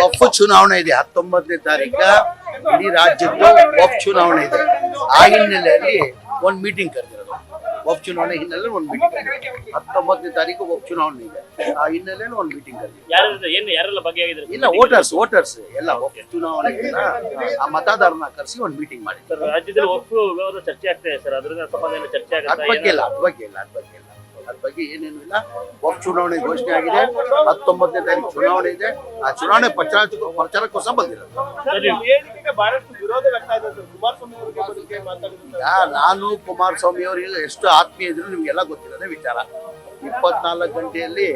ವಫ್ ಚುನಾವಣೆ ಇದೆ. ಹತ್ತೊಂಬತ್ತನೇ ತಾರೀಕ ಇಡೀ ರಾಜ್ಯದ್ದು ವಫ್ ಚುನಾವಣೆ ಇದೆ. ಆ ಹಿನ್ನೆಲೆಯಲ್ಲಿ ಒಂದು ಮೀಟಿಂಗ್ ಕರೆದಿರೋದು. ವಫ್ ಚುನಾವಣೆ ಹಿನ್ನೆಲೆ ಒಂದು ಮೀಟಿಂಗ್ ಹತ್ತೊಂಬತ್ತನೇ ತಾರೀಕು ವಫ್ ಚುನಾವಣೆ ಇದೆ. ಆ ಹಿನ್ನೆಲೆಯಲ್ಲಿ ಒಂದು ಮೀಟಿಂಗ್ ಕರೆದಿದೆ ಯಾರು ಏನು ಯಾರೆಲ್ಲ ಭಾಗಿಯಾಗಿದ್ದಾರೆ ಇಲ್ಲ ವೋಟರ್ಸ್ ವೋಟರ್ಸ್ ಎಲ್ಲ ವಫ್ ಚುನಾವಣೆ ಆ ಮತದಾರನ ಕರೆಸಿ ಒಂದು ಮೀಟಿಂಗ್ ಮಾಡಿ ಸರ್ ರಾಜ್ಯದಲ್ಲಿ ಒಪ್ಪು ಚರ್ಚೆ ಆಗ್ತಾ ಇದೆ ಸರ್. ಅದ್ರಿಂದ ಸಂಬಂಧ ಚರ್ಚೆ ಅದ್ ಬಗ್ಗೆ ಇಲ್ಲ ಅದ್ ಬಗ್ಗೆ ಇಲ್ಲ. ಅದ್ ಬಗ್ಗೆ ಏನೇನು ಇಲ್ಲ. ಉಪ ಚುನಾವಣೆ ಘೋಷಣೆ ಆಗಿದೆ. ಹತ್ತೊಂಬತ್ತನೇ ತಾರೀಕು ಚುನಾವಣೆ ಇದೆ. ಆ ಚುನಾವಣೆ ಪ್ರಚಾರ ಪ್ರಚಾರಕ್ಕೋಸ್ಕರ ಬಂದಿರೋದು. ಈಗ ನಾನು ಕುಮಾರಸ್ವಾಮಿ ಅವರಿಗೆ ಎಷ್ಟು ಆತ್ಮೀಯ ಇದ್ರು ನಿಮ್ಗೆಲ್ಲ ಗೊತ್ತಿರೋದೇ ವಿಚಾರ. ಇಪ್ಪತ್ನಾಲ್ಕು ಗಂಟೆಯಲ್ಲಿ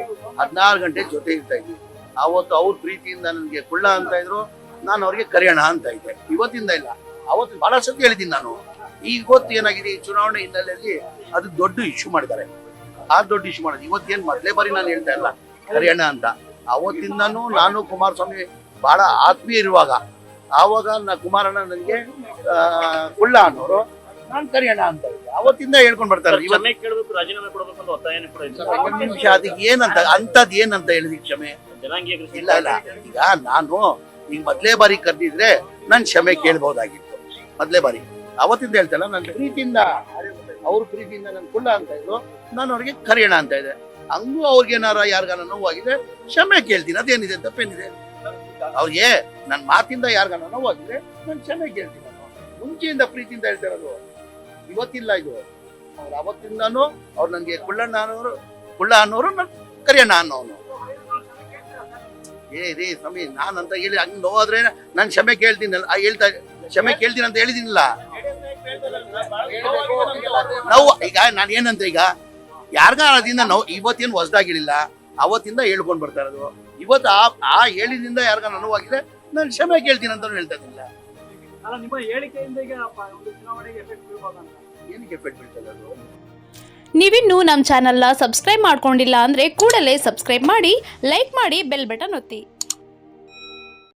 ಹದಿನಾರು ಗಂಟೆ ಜೊತೆ ಇರ್ತಾ ಇದ್ವಿ. ಅವತ್ತು ಅವ್ರ ಪ್ರೀತಿಯಿಂದ ನನಗೆ ಕುಳ್ಳ ಅಂತ ಇದ್ರು. ನಾನು ಅವ್ರಿಗೆ ಕರಿಯೋಣ ಅಂತ ಇದ್ದೆ. ಇವತ್ತಿಂದ ಇಲ್ಲ. ಅವತ್ತು ಬಹಳ ಸತಿ ಹೇಳಿದ್ದೀನಿ ನಾನು. ಈಗ ಗೊತ್ತು ಏನಾಗಿದೆ? ಈ ಚುನಾವಣೆ ಹಿನ್ನೆಲೆಯಲ್ಲಿ ಅದು ದೊಡ್ಡ ಇಶ್ಯೂ ಮಾಡಿದ್ದಾರೆ. ಆ ದೊಡ್ಡ ಇಶ್ಯೂ ಮಾಡೋದು. ಇವತ್ತೇನು ಮೊದಲೇ ಬಾರಿ ನಾನು ಹೇಳ್ತಾ ಇಲ್ಲ ಹರಿಯಾಣ ಅಂತ. ಅವತ್ತಿಂದನೂ ನಾನು ಕುಮಾರಸ್ವಾಮಿ ಬಹಳ ಆತ್ಮೀಯ ಇರುವಾಗ ಆವಾಗ ನಾ ಕುಮಾರಣ್ಣ ನನಗೆ ಕುಳ್ಳ ಅನ್ನೋರು ನಾನು ಕರಿಯೋಣ ಅಂತ ಅವತ್ತಿಂದ ಹೇಳ್ಕೊಂಡ್ ಬರ್ತಾರೆ. ಒಂದು ನಿಮಿಷ ಅದಕ್ಕೆ ಏನಂತ ಅಂತದ್ ಏನಂತ ಹೇಳಿದ್ವಿ ಕ್ಷಮೆ? ಇಲ್ಲ ಇಲ್ಲ. ಈಗ ನಾನು ಈಗ ಮೊದಲೇ ಬಾರಿ ಕರೆದಿದ್ರೆ ನಾನು ಕ್ಷಮೆ ಕೇಳ್ಬಹುದಾಗಿತ್ತು. ಮೊದ್ಲೇ ಬಾರಿ. ಅವತ್ತಿಂದ ಹೇಳ್ತಲ್ಲ ನನ್ನ ಪ್ರೀತಿಯಿಂದ ಅವ್ರ ಪ್ರೀತಿಯಿಂದ ನನ್ ಕುಳ್ಳ ಅಂತ ಇದ್ರು ನಾನು ಅವ್ರಿಗೆ ಕರೆಯೋಣ ಅಂತ ಇದೆ ಹಂಗೂ ಅವ್ರಿಗೇನಾರ ಯಾರಿಗಾನ ನೋವಾಗಿದೆ, ಕ್ಷಮೆ ಕೇಳ್ತೀನಿ. ಅದೇನಿದೆ, ತಪ್ಪೇನಿದೆ? ಅವ್ರಿಗೆ ನನ್ನ ಮಾತಿಂದ ಯಾರಿಗಾನ ನೋವಾಗಿದ್ರೆ ನಾನು ಕ್ಷಮೆ ಕೇಳ್ತೀನಿ ನಾನು. ಮುಂಚೆಯಿಂದ ಪ್ರೀತಿಯಿಂದ ಹೇಳ್ತಾ ಇರೋದು ಇವತ್ತಿಲ್ಲ ಇದು. ಅವ್ರು ಅವತ್ತಿಂದಾನು ಅವ್ರು ನನಗೆ ಕುಳ್ಳಣ್ಣ ಅನ್ನೋರು, ಕುಳ್ಳ ಅನ್ನೋರು ನನ್ ಕರೆಯೋಣ ಅನ್ನೋನು. ಏ, ರೀ ಸ್ವಾಮಿ ನಾನು ಅಂತ ಹೇಳಿ ಹಂಗೆ ನೋವಾದ್ರೆ ನಾನು ಕ್ಷಮೆ ಕೇಳ್ತೀನಿ ಹೇಳ್ತಾ, ಕ್ಷಮೆ ಕೇಳ್ತೀನಿ ಅಂತ ಹೇಳಿದಿನಿಲ್ಲ. ನಾವು ಈಗ ನಾನು ಏನಂತ ಈಗ ಯಾರಿಗಾರ ಅದರಿಂದ ನಾವು ಇವತ್ತೇನು ಹೊಸದಾಗಿರಲಿಲ್ಲ ಅವತ್ತಿಂದ ಹೇಳ್ಕೊಂಡು ಬರ್ತಾ ಇರೋದು. ಇವತ್ತು ಆ ಆ ಹೇಳಿದಿಂದ ಯಾರಿಗ ನೋವಾಗಿದೆ? ನಾನು ಕ್ಷಮೆ ಕೇಳ್ತೀನಿ ಅಂತ ಹೇಳ್ತಾ ಇದ್ದಿಲ್ಲ. ಅಲ್ಲ ನಿಮ್ಮ ಹೇಳಿಕೆಯಿಂದ ಈಗ ಒಂದು ಚುನಾವಣೆಗೆ ಎಫೆಕ್ಟ್ ಬೀಳ್ಬೋದಾ ಅಂತ. ಏನಕ್ಕೆ ಎಫೆಕ್ಟ್ ಬೀಳ್ತದೆ ಅದು? ನೀವಿನ್ನೂ ನಮ್ಮ ಚಾನಲ್ನ ಸಬ್ಸ್ಕ್ರೈಬ್ ಮಾಡ್ಕೊಂಡಿಲ್ಲ ಅಂದರೆ ಕೂಡಲೇ ಸಬ್ಸ್ಕ್ರೈಬ್ ಮಾಡಿ ಲೈಕ್ ಮಾಡಿ ಬೆಲ್ ಬಟನ್ ಒತ್ತಿ.